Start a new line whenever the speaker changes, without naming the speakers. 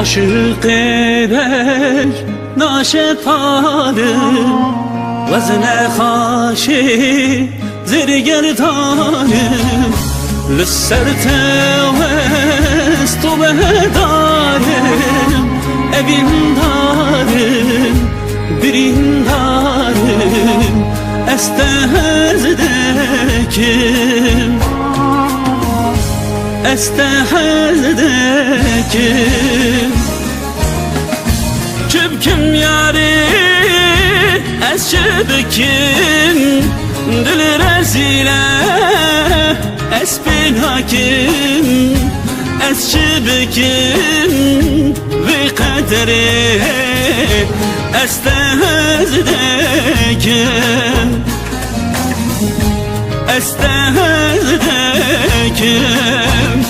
Aşık eder naşetanım Vazne haşi zirgerdanım Lüsserte vestu behdarım Evin darım birin darım Estehezdekim Estehezdekim Çübküm yari? Ez çübküm Dil rezile bin hakim. Ez çübküm Ve kaderi Estehezdekim Estehezdekim